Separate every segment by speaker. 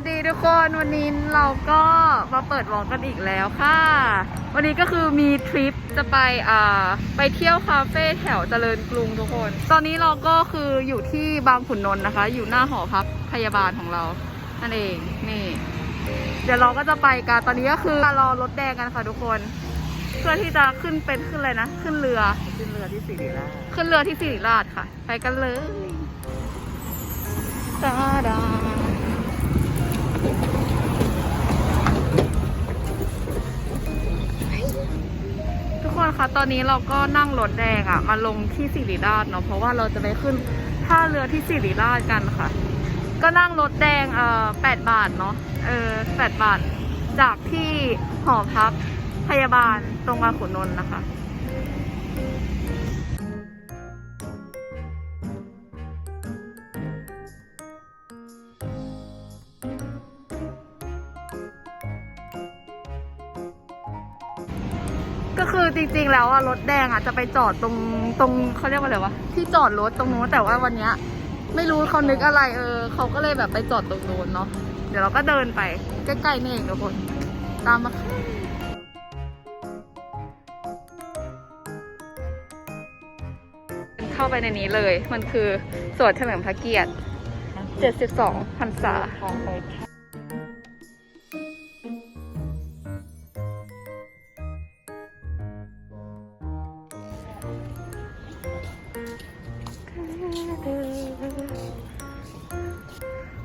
Speaker 1: วัสดีทุกคนวันนี้เราก็มาเปิดวอล์กกันอีกแล้วค่ะ วันนี้ก็คือมีทริปจะไปอ่าไปเที่ยวคาเฟ่แถวเจริญกรุงทุกคน ตอนนี้เราก็คืออยู่ที่บางขุนนนท์นะคะ อยู่หน้าหอพักพยาบาลของเรานั่นเองนี่ เดี๋ยวเราก็จะไปกันตอนนี้ก็คือรอรถแดงกันค่ะทุกคน เพื่อที่จะขึ้นเป็นขึ้นเลยนะ ขึ้นเรือ
Speaker 2: ขึ้นเรือที่สิริราช
Speaker 1: ขึ้นเรือที่สิริราชค่ะ ไปกันเลยดาดา คนคะตอนนี้เราก็นั่งรถแดงอะมาลงที่สิริราชเนาะเพราะว่าเราจะไปขึ้นท่าเรือที่สิริราชกันค่ะ ก็นั่งรถแดงเอ่อแปดบาทเนาะเออแปดบาท จากที่หอพักพยาบาลตรงอาขุนนนท์นะคะ ๆแล้วอะรถแดงอะจะไปจอดตรงตรงเขาเรียกว่าอะไรวะที่จอดรถตรงนู้นแต่ว่าวันเนี้ยไม่รู้เขานึกอะไรเออเขาก็เลยแบบไปจอดตรงนู้นเนาะเดี๋ยวเราก็เดินไปใกล้ๆนี่เองทุกคนตามมาเข้าไปในนี้เลย มันคือสวนเฉลิมพระเกียรติ 72พรรษา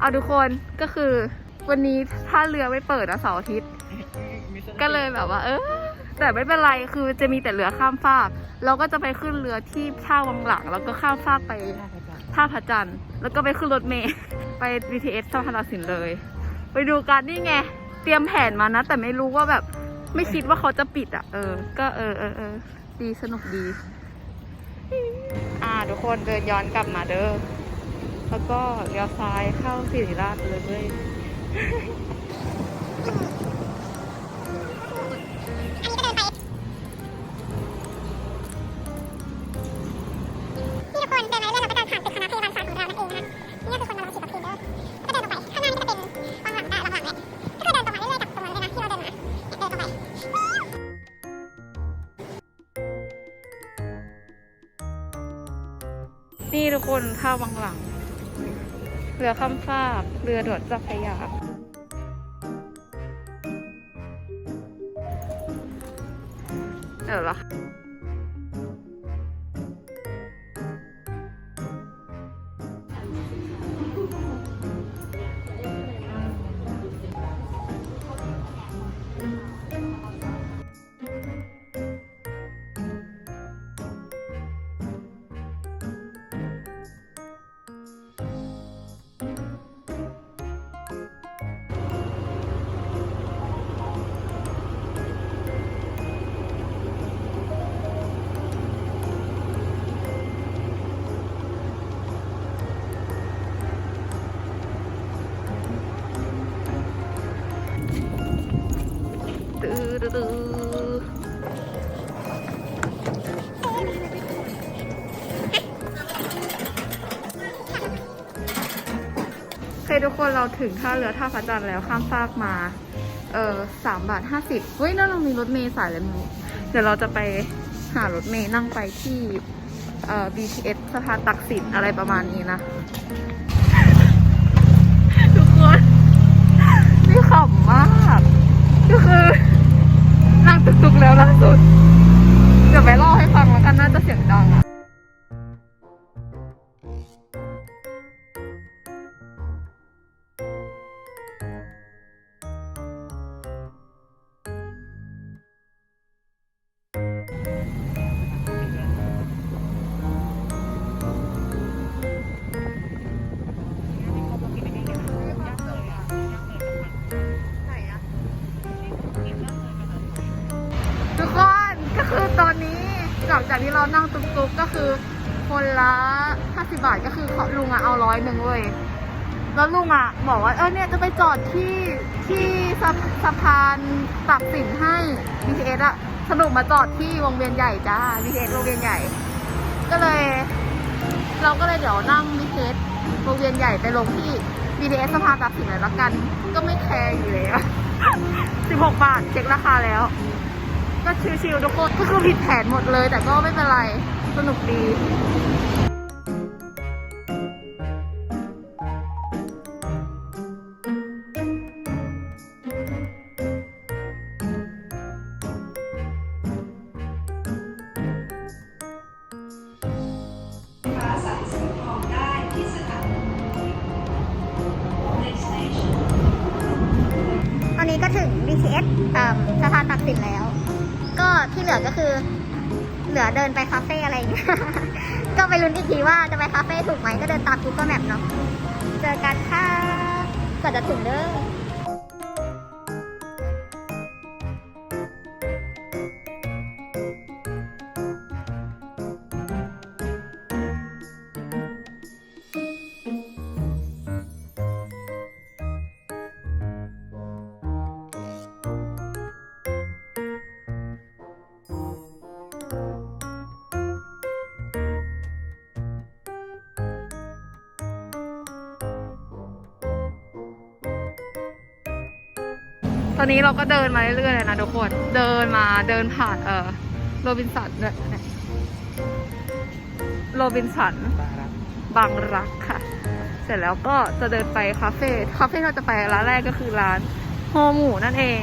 Speaker 1: เอาทุกคนก็คือวันนี้ท่าเรือไม่เปิดนะเสาร์อาทิตย์ ก็เลยแบบว่า เออแต่ไม่เป็นไรคือจะมีแต่เรือข้ามฟาก เราก็จะไปขึ้นเรือที่ท่าวังหลัง แล้วก็ข้ามฟากไปท่าพระจันทร์แล้วก็ไปขึ้นรถเมล์ไป BTS สะพานสินเลย ไปดูกันนี่ไง เตรียมแผนมานะ แต่ไม่รู้ว่าแบบไม่คิดว่าเขาจะปิดอะ เออ ก็เออเออเออดีสนุกดี อ่าทุกคนเดินย้อนกลับมาเด้อ แล้วก็เลี้ยวซ้ายเข้าสิริราชเลยเว้ย
Speaker 3: นี่ทุกคนเดินมาเรื่อยๆเราก็เดินผ่านตึกคณะพยาบาลศาสตร์ของเรานั่นเองนะคะนี่ก็คือคนมารอฉีดวัคซีนเด้อก็เดินตรงไปข้างหน้านี่ก็จะเป็นวังหลัง เรือ
Speaker 1: ข้ามฟากเรือด่วนเจ้าพระยาเดี๋ยวเห กคนเราถึงท่าเรือท่าพระจันทร์แล้วข้ามฟากมา เออสามบาทห้าสิบเฮ้ยนั่นเรามีรถเมล์สายอะไรไมั้เดี๋ยวเราจะไปหารถเมล์นั่งไปที่เอ่อ BTS สะพานตักสินอะไรประมาณนี้นะ ทุกคน นี่ขำมากก็คือนั่งตุกๆแล้วล่าสุด เดี๋ยวไปเล่าให้ฟังแล้วกันน่าจะเสียงดังอะ ทุกคนก็คือตอนนี้หลังจากที่เรานั่งตุกๆก็คือ คนละ50บาทก็คือเขาลุงอะเอาร้อยหนึ่งเว้ยแล้วลุงอะบอกว่าเออเนี่ยจะไปจอดที่ที่สะสะพานตักสินให้ BTS อะสรุปมาจอดที่วงเวียนใหญ่จ้า BTS วงเวียนใหญ่ ก็เลย เราก็เลยเดี๋ยวนั่ง BTS วงเวียนใหญ่ไปลงที่ B BTS สะพานตักสินเลยละกัน ก็ไม่แคร์อยู่แล้ว 16 บาทเช็คราคาแล้ว ก็ชิวๆทุกคนก็คือผิดแผนหมดเลย แต่ก็ไม่เป็นไร สนุกดี
Speaker 4: ตอนนี้ก็ถึง BTS สะพานตักสินแล้ว ก็ที่เหลือก็คือ เหลือเดินไปคาเฟ่อะไรอย่างเงี้ย ก็ไปลุ้นอีกทีว่าจะไปคาเฟ่ถูกไหมก็เดินตาม Google Map เนาะ เจอกันค่ะก่อนจะถึงเด้อ
Speaker 1: ตอนนี้เราก็เดินมาเรื่อยๆเลยนะทุกคน เดินมาเดินผ่านเออโรบินสันเนี่ยโรบินสันบางรักค่ะ เสร็จแล้วก็จะเดินไปคาเฟ่ คาเฟ่เราจะไปร้านแรกก็คือร้านโฮมูนั่นเอง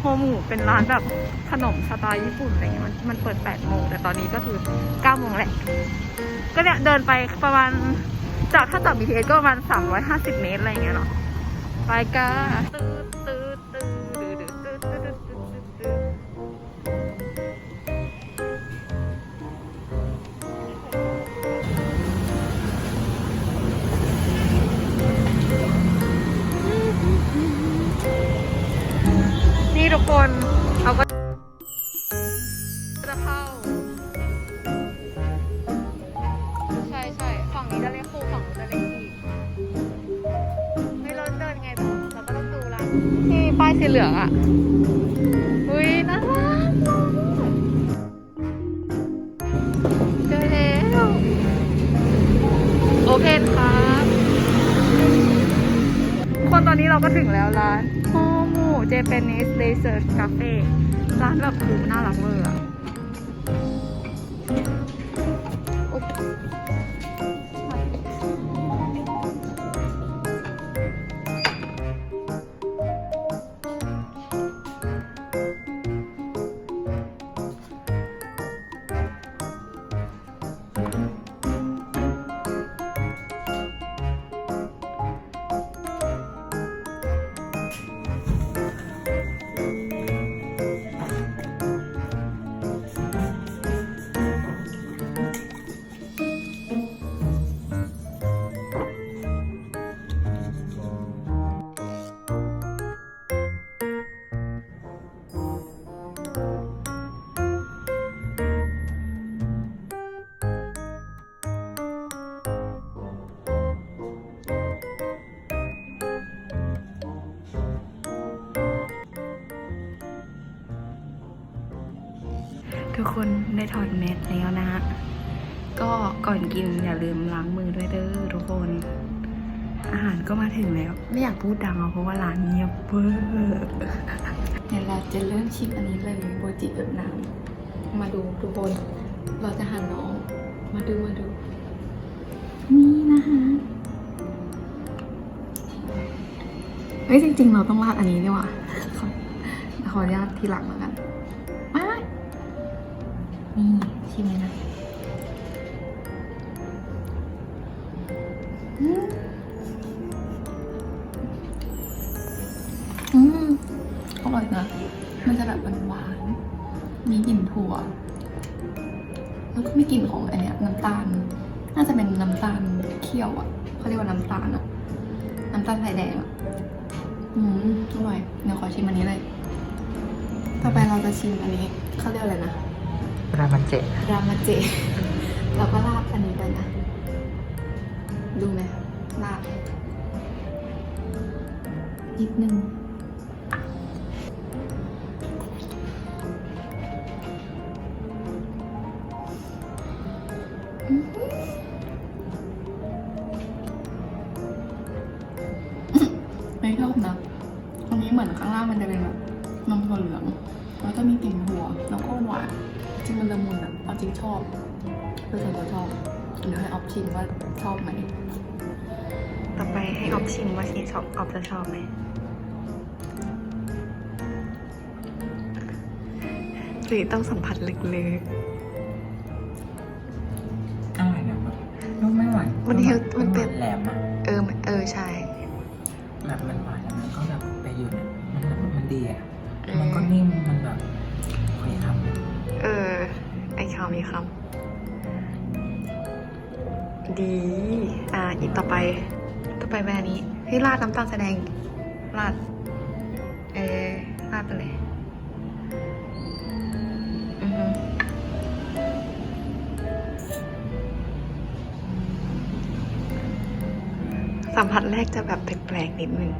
Speaker 1: โฮมูเป็นร้านแบบขนมสไตล์ญี่ปุ่นอะไรเงี้ยมันมันเปิด8โมงแต่ตอนนี้ก็คือ9โมงแหละ ก็เนี่ยเดินไปประมาณจากถ้าจาก BTS ก็ประมาณ350 เมตรอะไรเงี้ยเนาะไปกัน ทุกคนได้ถอดแมสแล้วนะฮะก็ก่อนกินอย่าลืมล้างมือด้วยเด้อทุกคน อาหารก็มาถึงแล้ว ไม่อยากพูดดังเอาเพราะว่าร้านเงียบเวอร์เดี๋ยวเราจะเริ่มชิมอันนี้เลยโบจิกับน้ำมาดูทุกคน เราจะหันน้อง มาดูมาดู นี่นะคะเฮ้ยจริง ๆ เราต้องราดอันนี้ดีกว่าขอขออนุญาตทีหลังแล้วกัน ชิมเลยนะอืมอืมอร่อยนะ มันจะแบบหวานๆมีกลิ่นถั่ว แล้วก็มีกลิ่นของอันเนี้ยน้ำตาล น่าจะเป็นน้ำตาลเคี่ยวอะเขาเรียกว่าน้ำตาลอะ น้ำตาลไทยแดงอะ อืมอร่อย เดี๋ยวขอชิมอันนี้เลย ต่อไปเราจะชิมอันนี้เขาเรียกอะไรนะ
Speaker 5: รามาเจ
Speaker 1: รามาเจ เราก็ลาบอันนี้ไปนะ ดูไหมลาบนิดนึง
Speaker 6: ไม่ชอบนะตรงนี้เหมือนข้า
Speaker 1: งล่างมันจะเป็นแบบนมถั่วเหลือง แล้วจะมีกลิ่นหัว แล้วก็หวาน ริงมันละมุนอะเอาจริงชอบโดยส่วนตัวชอบเดี๋ยวให้ออฟชิมว่าชอบไหม ต่อไปให้ออฟชิมว่าชีชอบออฟจะชอบไหมหรือต้องสัมผัสลึก
Speaker 2: อ ดน้ำ
Speaker 1: ตาลแสดงราดเออราดไปเลยสัมผัสแรกจะแบบแปลกๆนิดนึง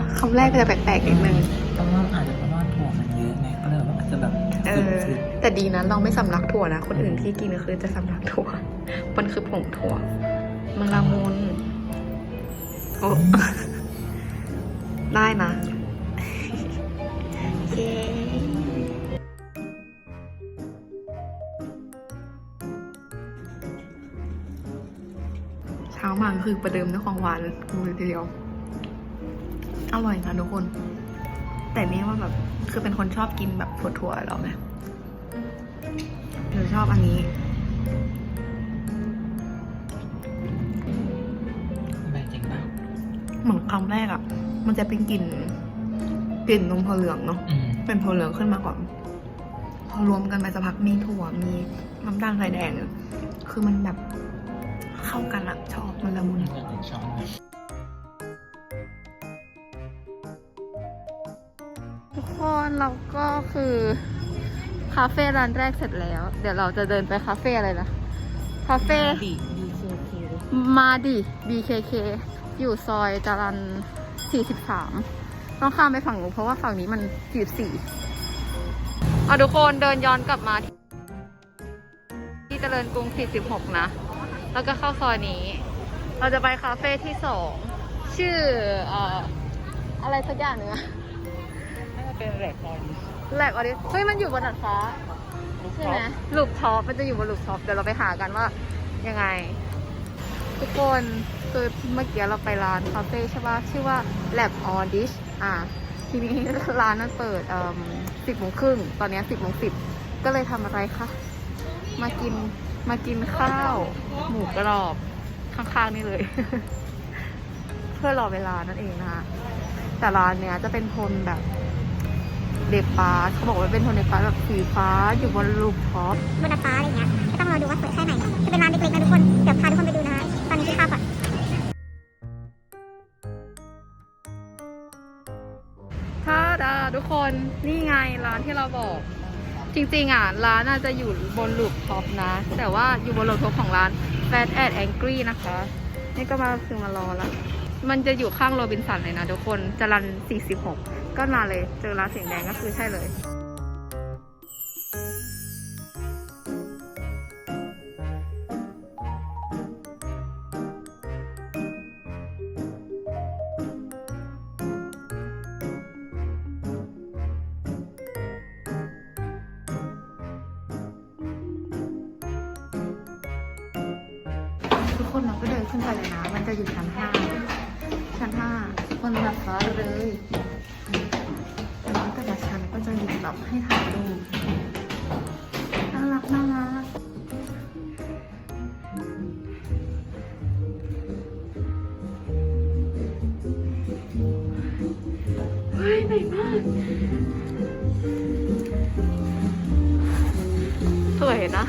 Speaker 1: ะคำแรกก็จะแปลกๆนิดนึง
Speaker 2: เพราะว่าอาจจะเพราะว่าถั่วมันเยอะไงก็เลยว่าอาจจะแบบ
Speaker 1: เออ
Speaker 2: ซึม
Speaker 1: แต่ดีนะเราไม่สำลักถั่วนะคนอื่นที่กินก็คือจะสำลักถั่ว มันคือผงถั่ว มันละมุนโอ้ได้นะเย้เช้ามาก็คือประเดิมด้วยของหวานเลยทีเดียว อร่อยค่ะทุกคน แต่นี่ว่าแบบคือเป็นคนชอบกินแบบถั่วๆแล้วไงหรือชอบอันนี้
Speaker 2: ๆแบบจริงป่ะ
Speaker 1: เหมือนคำแรกอะ่ะมันจะเป็นกลิ่นกลิ่นนมถั่วเหลืองเนาะ
Speaker 2: อืม
Speaker 1: เป็นถั่วเหลืองขึ้นมาก่อน พอรวมกันไปสักพักมีถั่วมีน้ำตาลทรายแดงอะคือมันแบบเข้ากันอะชอบมันละมุน
Speaker 2: แบบถึงช้อนเทุ
Speaker 1: กคนเราก็คือคาเฟ่ร้านแรกเสร็จแล้ว เดี๋ยวเราจะเดินไปคาเฟ่อะไรนะคาเฟ่
Speaker 2: ดีดีเคเค
Speaker 1: มาดิ BKK อยู่ซอยจรัน43 ต้องข้ามไปฝั่งนู้นเพราะว่าฝั่งนี้มัน44อะทุกคนเดินย้อนกลับมาที่ที่เจริญกรุง 46 นะ แล้วก็เข้าซอยนี้ เราจะไปคาเฟ่ที่สองชื่อเอ่ออะไรสักอย่างหนึงอะ
Speaker 2: น่าจะ เป็นแหลกคอน
Speaker 1: แหลกออดิเฮ้ยมันอยู่บนดาดฟ้าใช่ไหมลูปท็อปมันจะอยู่บนลูปท็อปเดี๋ยวเราไปหากันว่ายังไง ทุกคนคือเมื่อกี้เราไปร้านคาเฟ่ใช่ป่ะชื่อว่า Lab on Dish อะทีนี้ร้านนั้นเปิดเอ่อสิบโมงครึ่งตอนนี้สิบโมงสิบก็เลยทำอะไรคะมากินมากินข้าว หมูกรอบข้างๆนี่เลย เพื่อรอเวลานั่นเองนะคะแต่ร้านเนี้ยจะเป็นโทนแบบ เดบฟ้าเขาบอกว่าเป็นโทนเดบฟ้าแบบสีฟ้าอยู่บนรูปท็อป
Speaker 3: บนดาดฟ้าอะไรเงี้ยก็ต้องรอดูว่าสวยแค่ไหนคือเป็นร้านเล็กๆนะทุกคน เดี๋ยวพาทุกคนไปดูนะคะตอนนี้กินข้าวก่อน
Speaker 1: ท่าดาทุกคนนี่ไงร้านที่เราบอก จริงๆอะร้านอาจจะอยู่บนลูปท็อปนะ แต่ว่าอยู่บนลูปท็อปของร้าน Fat and Angry นะคะ นี่ก็มาคือมารอละมันจะอยู่ข้างโรบินสันเลยนะทุกคนจรัน46 ก็มาเลย เจอร้านสีแดงก็คือใช่เลยทุกคนเราก็เดินขึ้นไปเลยนะ มันจะอยู่ชั้นห้าชั้นห้าบนดาดฟ้าเลย ก็จะมีแบให้ถ่ายรูปน่ารักน่ารักเฮ้ยใหนมาก สวยนะ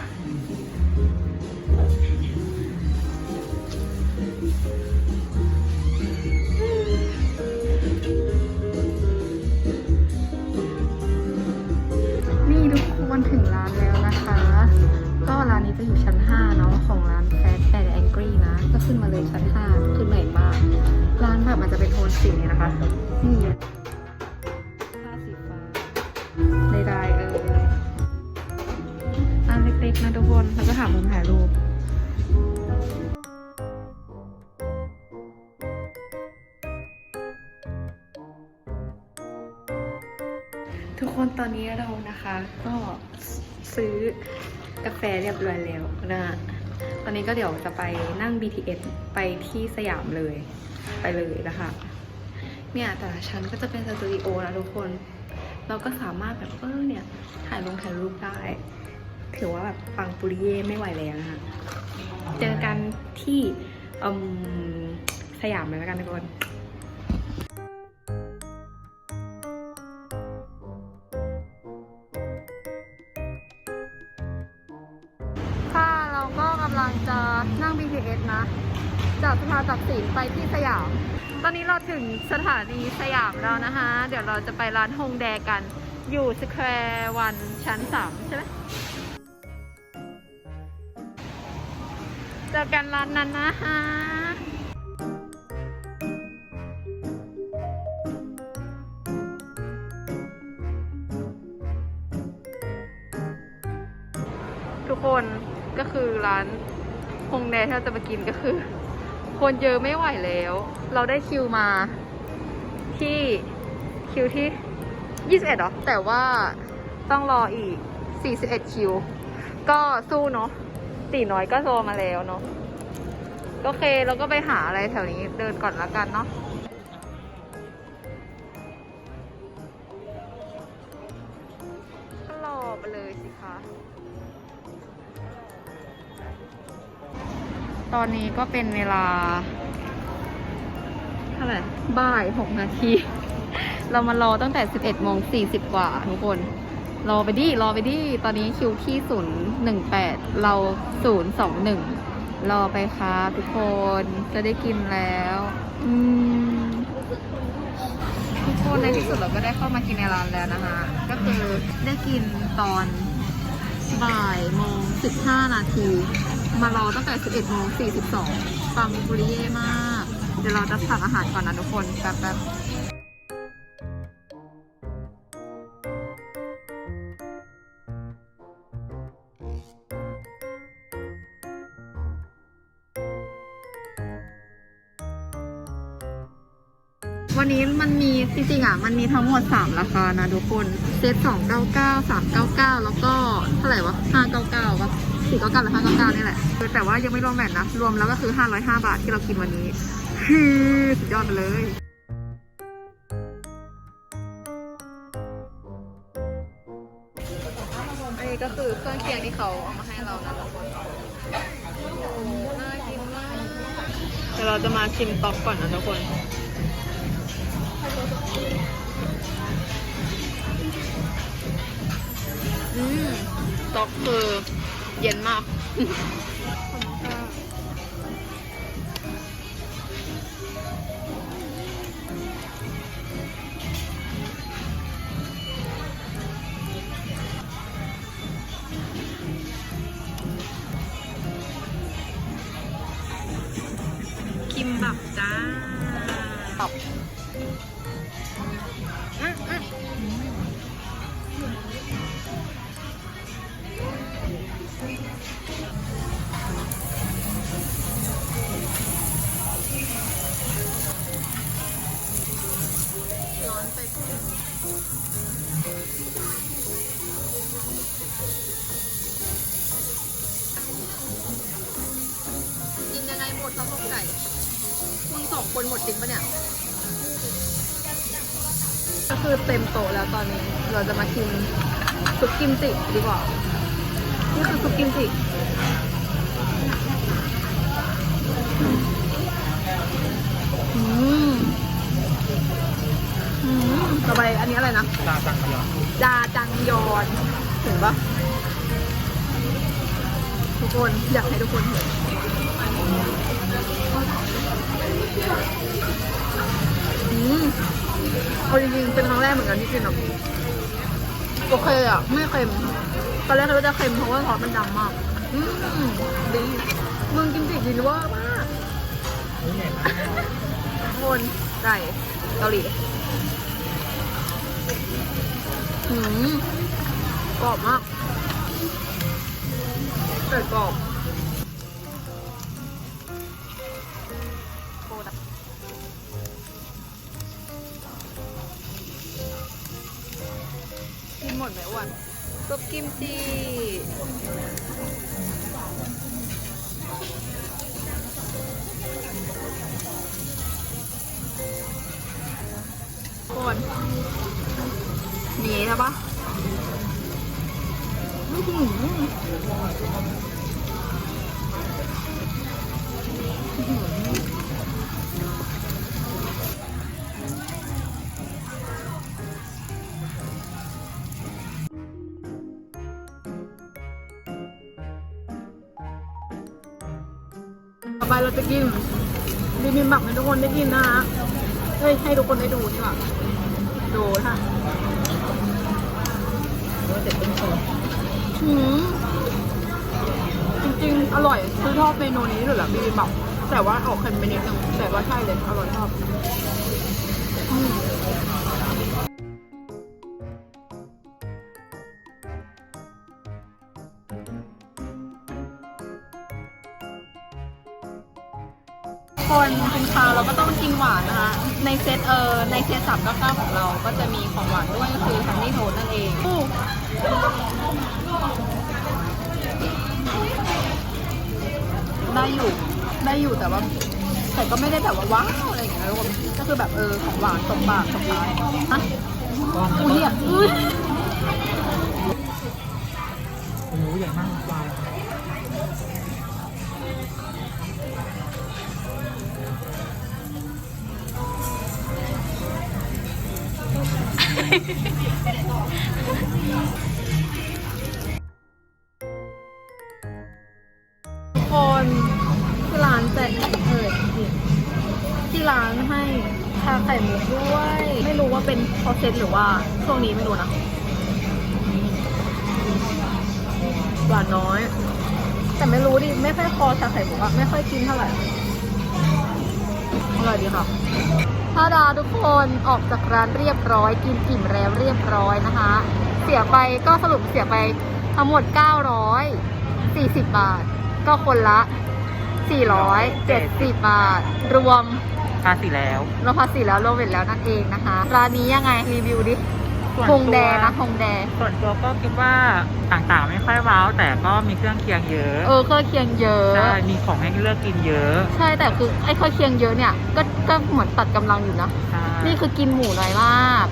Speaker 1: ก็ซื้อกาแฟเรียบร้อยแล้วนะตอนนี้ก็เดี๋ยวจะไปนั่ง BTS ไปที่สยามเลยไปเลยนะคะ เนี่ยแต่ละชั้นก็จะเป็นสตูดิโอนะทุกคน เราก็สามารถแบบเออเนี่ยถ่ายลงถ่ายรูปได้ ถือว่าแบบปังปุริเย่ไม่ไหวแล้วนะคะ เจอกันที่สยามเลยแล้วกันทุกคน พาตักสินไปที่สยาม ตอนนี้เราถึงสถานีสยามแล้วนะคะ เดี๋ยวเราจะไปร้านฮงแดกัน อยู่สแควร์วันชั้นสามใช่ไหมเจอกันร้านนั้นนะคะทุกคนก็คือร้านฮงแดที่เราจะมากินก็คือ คนเยอะไม่ไหวแล้ว เราได้คิวมา ที่คิวที่ 21เหรอ แต่ว่าต้องรออีก 41 คิว ก็สู้เนาะตีน้อยก็โซมาแล้วเนาะ โอเคเราก็ไปหาอะไรแถวนี้เดินก่อนละกันเนาะ ตอนนี้ก็เป็นเวลาเท่าไหร่บ่ายหกนาที เรามารอตั้งแต่11โมง40กว่าทุกคน รอไปดิรอไปดิตอนนี้คิวที่018เรา021รอไปครับทุกคนจะได้กินแล้วอืมทุกคนในที่สุดเราก็ได้เข้ามากินในร้านแล้วนะคะ ก็คือได้กินตอนบ่ายโมง15นาที มารอตั้งแต่ 11โมง42ฟังบุริเย่มาก เดี๋ยวเราจะสั่งอาหารก่อนนะทุกคนแป๊บวันนี้มันมีจริงๆอะมันมีทั้งหมด 3 ราคานะทุกคน เซต299 399 แล้วก็เท่าไหร่วะ599วะ 499หรือ599นี่แหละ แต่ว่ายังไม่รวมแบตนะ รวมแล้วก็คือ505บาทที่เรากินวันนี้คือสุดยอดไปเลยอันนี้ก็คือเครื่องเคียงที่เขาเอามาให้เรานะทุกคนโอ้โหน่ากินมากเดี๋ยวเราจะมาชิมต๊อกก่อนนะทุกคนอืมต๊อกคือ เย็นมาก คือเต็มโต๊ะแล้วตอนนี้ เราจะมากินซุปกิมจิดีกว่า นี่คือซุปกิมจิอืมอืมต่อไปอันนี้อะไรนะ
Speaker 2: ลาจังยอน
Speaker 1: จาจังยอนถึงปะทุกคนอยากให้ทุกคนเห็นอืม เอาจริงๆเป็นครั้งแรกเหมือนกันที่กินอะโอเคอะ ไม่เค็ม ตอนแรกเราจะเค็มเพราะว่าซอสมันดำมาก อืมดีมึงกินจิดีเวอร์มาก
Speaker 2: นี่ใหญ่มาก
Speaker 1: คนไก่เกาหลีหืมกรอบมากเกิดกรอบ ซุ ไปเราจะกินบิบิมบับให้ทุกคนได้กินนะฮะเฮ้ยให้ทุกคนได้ดูดีกว่าดูค่ะอืมจริงๆ อร่อยคือชอบเมนูนี้ที่สุดแหละบิบิมบับแต่ว่าออกเค็มไปนิดนึงแต่ว่าใช่เลยอร่อยชอบ เซตเออในเซตสามเก้าเก้าของเราก็จะมีของหวานด้วยก็คือฮันนี่โทสนั่นเองอได้อยู่ได้อยู่แต่ว่าแต่ก็ไม่ได้แบบว่าว้าวอะไรอย่างเงี้ยทุกคนก็คือแบบเออของหวานสมปากสมท้ายฮะอุ้ยอะอุ้ย
Speaker 2: โอ้โหใหญ่มากวาย
Speaker 1: หวานน้อย แต่ไม่รู้ดิ ไม่ค่อยคอชาไข่มุกอะไม่ค่อยกินเท่าไหร่อร่อยดีค่ะทาดาทุกคนออกจากร้านเรียบร้อย กินอิ่มแล้วเรียบร้อยนะคะ เสียไปก็สรุปเสียไปทั้งหมด 940 บาท ก็คนละ 470 บาท รวม
Speaker 2: ภาษีแล้ว
Speaker 1: รวมภาษีแล้วรวมเวทแล้วนั่นเองนะคะ ร้านนี้ยังไงรีวิวดิ
Speaker 2: ส่วน
Speaker 1: ฮ
Speaker 2: ตัว
Speaker 1: งแดนะฮงแด
Speaker 2: ส่วนตัวก็คิดว่าต่างๆ ไม่ค่อยว้าวแต่ก็มีเครื่องเคียงเยอะ
Speaker 1: เออเครื่องเคียงเยอะ
Speaker 2: ใช่มีของให้เลือกกินเยอะ
Speaker 1: ใช่แต่คือไอ้เครื่องเคียงเยอะเนี่ยก็ก็เหมือนตัดกำลังอยู่นะ
Speaker 2: ใช่
Speaker 1: นี่คือกินหมูน้อยมาก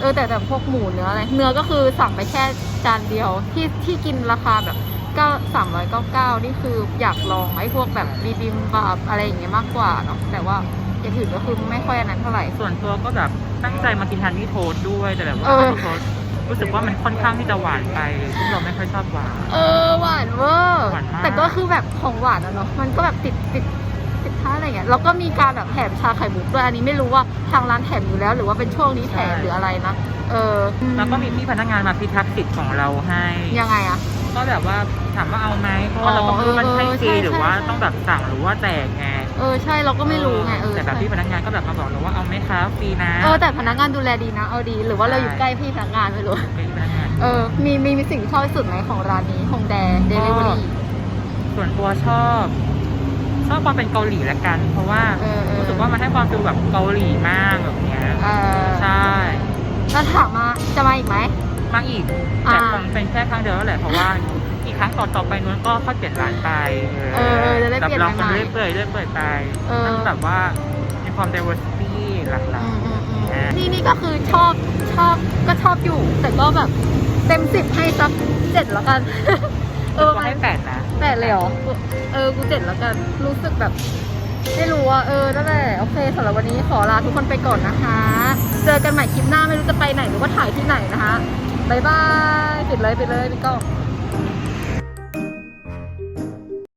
Speaker 1: เออแต่แต่พวกหมูเนื้ออะไรเนื้อก็คือสั่งไปแค่จานเดียวที่ที่กินราคาแบบเก้าสามร้อยเก้าเก้านี่คืออยากลองไอ้พวกแบบบีบิมบับอะไรอย่างเงี้ยมากกว่าเนาะแต่ว่า อย่างอื่นก็คือไม่ค่อยอันนั้นเท่าไหร่
Speaker 2: ส่วนตัวก็แบบตั้งใจมากินฮันนี่โทสต์ด้วยแต่แบบว่า
Speaker 1: เออ
Speaker 2: ฮันนี่โทสต์รู้สึกว่ามันค่อนข้างที่จะหวานไปซึ่งเราไม่ค่อยชอบหวาน
Speaker 1: เออหวานเวอร์
Speaker 2: หวานมาก
Speaker 1: แต่ก็คือแบบของหวานอะเนาะมันก็แบบติดติดติดท้ายอะไรเงี้ยแล้วก็มีการแบบแถมชาไข่มุกด้วยอันนี้ไม่รู้ว่าทางร้านแถมอยู่แล้ว หรือว่าเป็นช่วงนี้แถมหรืออะไรนะเออ
Speaker 2: แล้วก็มีพี่พนักงานมาพิทักษ์สิทธิ์ของเราให้
Speaker 1: ยังไงอะ
Speaker 2: ก็แบบว่าถามว่าเอาไหมเพราะว่าเราก็ไม่รู้มันให้ฟรี
Speaker 1: เออใช่
Speaker 2: หรือว่า
Speaker 1: ใช่
Speaker 2: ต้องแบบสั่งหรือว่าแจกไง
Speaker 1: เออใช่เราก็ไม่รู้ไงเออ
Speaker 2: แต่แบบ
Speaker 1: ใช่
Speaker 2: พี่พนักงานก็แบบมาบอกเราว่าเอาไหมคะฟรีนะ
Speaker 1: เออแต่พนักงานดูแลดีนะเอาดี หรือว่าเราอยู่ใกล้พี่พนักงานไม่รู้
Speaker 2: เป็นพี่พนักงาน
Speaker 1: เออมีมีมีสิ่งที่ชอบที่สุดไหมของร้านนี้ฮงแดเดลิเวอรี่
Speaker 2: ส่วนตัวชอบชอบความเป็นเกาหลีละกัน เพราะว่า
Speaker 1: เออเออ
Speaker 2: รู้สึกว่ามันให้ความฟิลแบบเกาหลีมากแบบเนี้ย
Speaker 1: เออ
Speaker 2: ใช่
Speaker 1: แล้วถามมาจะมาอีกไหม
Speaker 2: มาอีก
Speaker 1: อ่า
Speaker 2: แต่คงเป็นแค่ครั้งเดียวนั่นแหละเพราะว่าอีกครั้งต่อต่อๆไปนู้นก็ค่อยเปลี่ยนร้านไป
Speaker 1: เออจะได้เปลี่ยน
Speaker 2: แบบลองกัน
Speaker 1: ใหม่ๆ
Speaker 2: เรื่อยๆเรื่อยๆเปื่อยไป
Speaker 1: เออ
Speaker 2: มันแบบว่ามีความ diversity หลากหลา
Speaker 1: อื
Speaker 2: ย
Speaker 1: มอืมอืม
Speaker 2: อ่านี่
Speaker 1: นี่นี่ก็คือชอบชอบก็ชอบอยู่ แต่ก็แบบเต็มสิบให้สักเจ็ดแล้วกัน เออ
Speaker 2: ตัวให้แปดนะ
Speaker 1: แปดเลยเหรอเออกูเจ็ดแล้วกันรู้สึกแบบไม่รู้ว่าเออนั่นแหละโอเคสำหรับวันนี้ขอลาทุกคนไปก่อนนะคะ เจอกันใหม่คลิปหน้าไม่รู้จะไปไหนหรือว่าถ่ายที่ไหนนะคะ บ๊ายบาย ปิดเลยปิดเลยปิดกล้อง